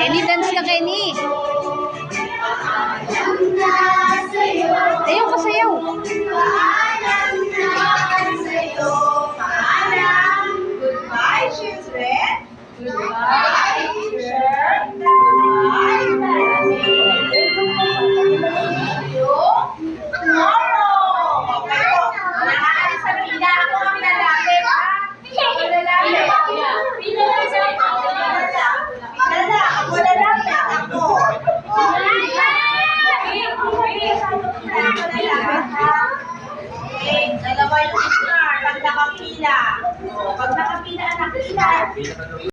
Any dance ka, Kenny. Ayaw ka sayaw. Paalam na. Paalam. Goodbye, children. Goodbye. Okay, dalawa yung star. Pag nakapila. O, pag nakapila, anak, pila.